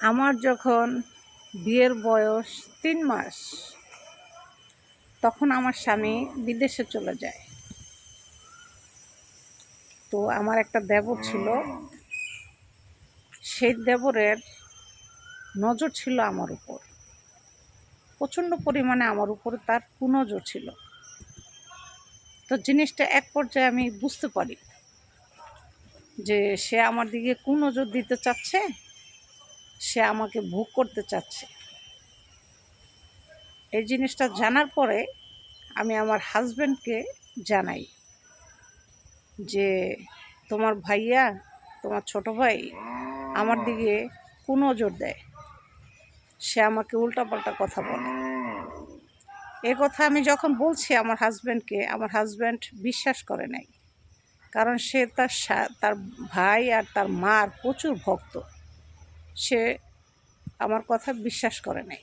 আমার যখন বিয়ের বয়স তিন মাস, তখন আমার স্বামী বিদেশে চলে যায়। তো আমার একটা দেবর ছিল। সেই দেবরের নজর ছিল আমার উপর। প্রচণ্ড পরিমাণে আমার উপরে তার কুনজর ছিল। তো জিনিসটা এক পর্যায়ে আমি বুঝতে পারি যে সে আমার দিকে কুনজর দিতে চাচ্ছে সে আমাকে ভোগ করতে চাচ্ছে। এই জিনিসটা জানার পরে আমি আমার হাজব্যান্ডকে জানাই যে, তোমার ভাইয়া, তোমার ছোট ভাই আমার দিকে কুনজর দেয়। সে আমাকে উল্টাপাল্টা কথা বলে। এ কথা আমি যখন বলছি আমার হাজব্যান্ডকে আমার হাজব্যান্ড বিশ্বাস করে নাই। কারণ সে তার তার ভাই আর তার মার প্রচুর ভক্ত। সে আমার কথা বিশ্বাস করে নাই।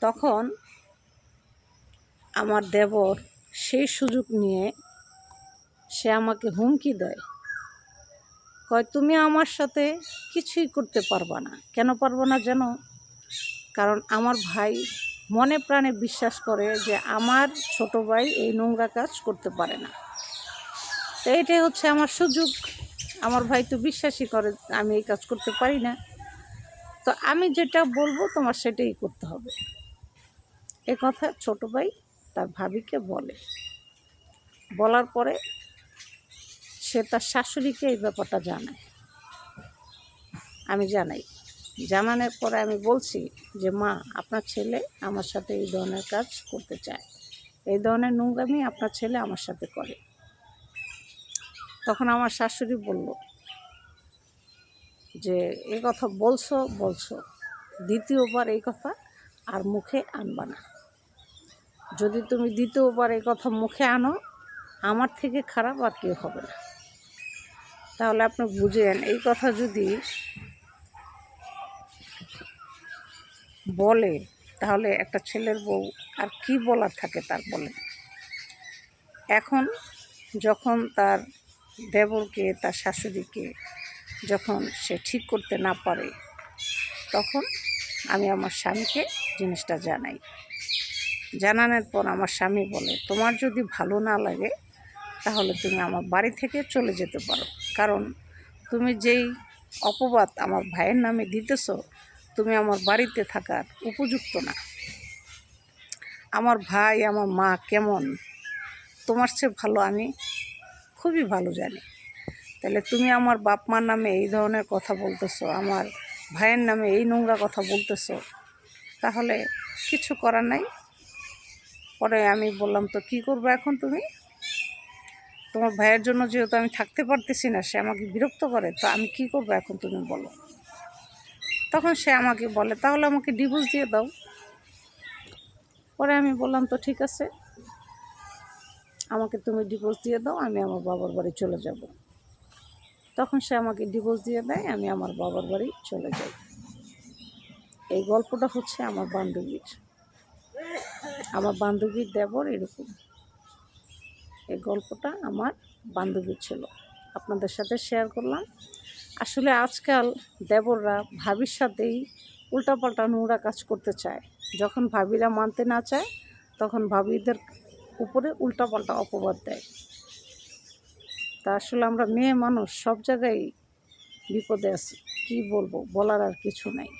তখন আমার দেবর সেই সুযোগ নিয়ে সে আমাকে হুমকি দেয়। কয়, তুমি আমার সাথে কিছুই করতে পারবা না। কেন পারব না যেন কারণ আমার ভাই মনে প্রাণে বিশ্বাস করে যে আমার ছোট ভাই এই নোংরা কাজ করতে পারে না। তো এটাই হচ্ছে আমার সুযোগ। আমার ভাই তো বিশ্বাসই করে, আমি এই কাজ করতে পারি না। তো আমি যেটা বলব, তোমার সেটাই করতে হবে। এ কথা ছোট ভাই তার ভাবিকে বলে। বলার পরে সে তার শাশুড়িকে এই ব্যাপারটা জানায়। আমি জানাই। জানানোর পরে আমি বলছি যে, মা, আপনার ছেলে আমার সাথে এই ধরনের কাজ করতে চায়। এই ধরনের নোংরামি আপনার ছেলে আমার সাথে করে। তখন আমার শাশুড়ি বলল যে এই কথা বলছো বলছো। দ্বিতীয়বার এই কথা আর মুখে আনবা না। যদি তুমি দ্বিতীয়বার এই কথা মুখে আনো, আমার থেকে খারাপ আর কেউ হবে না। তাহলে আপনি বুঝেন, এই কথা যদি বলে, তাহলে একটা ছেলের বউ আর কি বলার থাকে তার বলে এখন যখন তার দেবরকে, তার শাশুড়িকে যখন সে ঠিক করতে না পারে, তখন আমি আমার স্বামীকে জিনিসটা জানাই। জানানোর পর আমার স্বামী বলে, তোমার যদি ভালো না লাগে, তাহলে তুমি আমার বাড়ি থেকে চলে যেতে পারো। কারণ তুমি যেই অপবাদ আমার ভাইয়ের নামে দিতেছো, তুমি আমার বাড়িতে থাকার উপযুক্ত না। আমার ভাই, আমার মা কেমন? তোমার চেয়ে ভালো আমি খুবই ভালো জানি। তাহলে তুমি আমার বাপ মার নামে এই ধরনের কথা বলতেছো, আমার ভাইয়ের নামে এই নোংরা কথা বলতেছো, তাহলে কিছু করার নাই। পরে আমি বললাম, তো কি করব এখন তুমি? তোমার ভাইয়ের জন্য যেহেতু আমি থাকতে পারতেছি না, সে আমাকে বিরক্ত করে, তো আমি কি করব এখন তুমি বলো। তখন সে আমাকে বলে, তাহলে আমাকে ডিভোর্স দিয়ে দাও। পরে আমি বললাম, তো ঠিক আছে। আমাকে তুমি ডিভোর্স দিয়ে দাও, আমি আমার বাবার বাড়ি চলে যাব। তখন সে আমাকে ডিভোর্স দিয়ে দেয়, আমি আমার বাবার বাড়ি চলে যাই। এই গল্পটা হচ্ছে আমার বান্ধবীর। আমার বান্ধবীর দেবর এরকম। এই গল্পটা আমার বান্ধবীর ছিল। আপনাদের সাথে শেয়ার করলাম। আসলে আজকাল দেবররা ভাবির সাথেই উল্টাপাল্টা নোংরা কাজ করতে চায়। যখন ভাবিরা মানতে না চায়, তখন ভাবিদের উপরে উল্টাপাল্টা অপবাদ দেয়। তা আসলে আমরা মেয়ে মানুষ সব জায়গায় বিপদে আছি, কী বলব? বলার আর কিছু নাই।